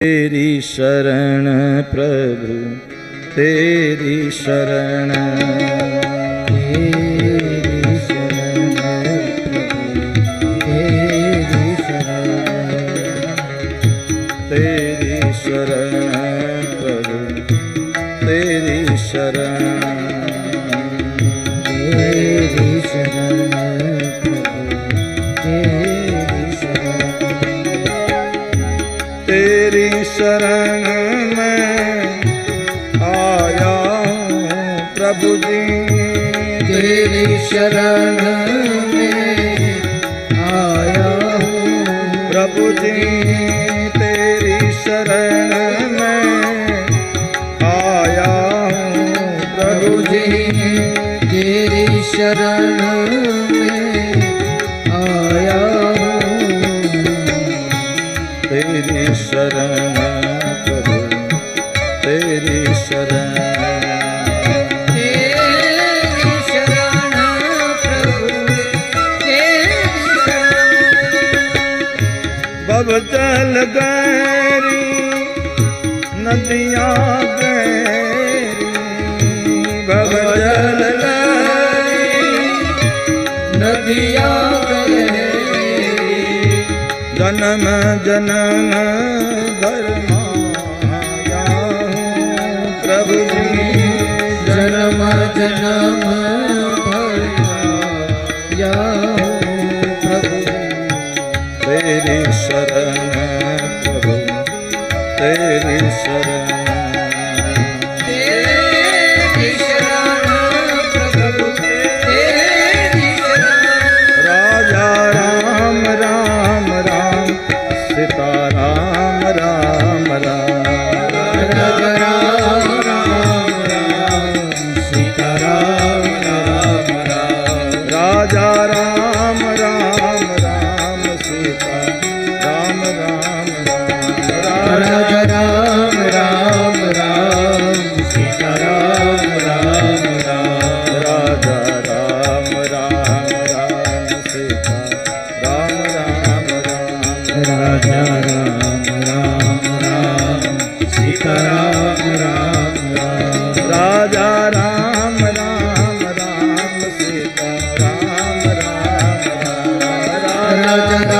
तेरी शरण प्रभु तेरी शरण तेरी शरण में आया हूँ प्रभु जी तेरी शरण में आया हूँ प्रभु जी तेरी शरण अब चल गरी नदियाँ नदियाँ गरी जन्म जन्म धर्म राम राम Chandra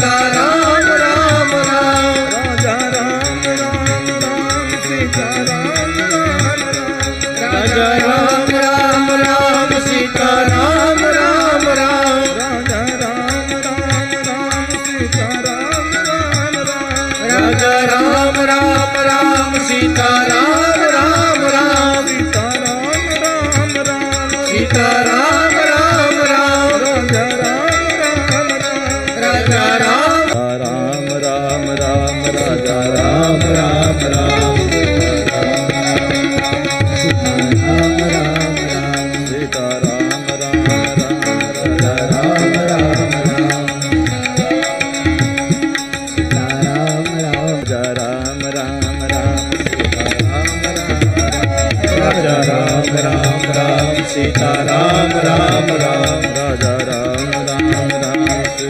तारा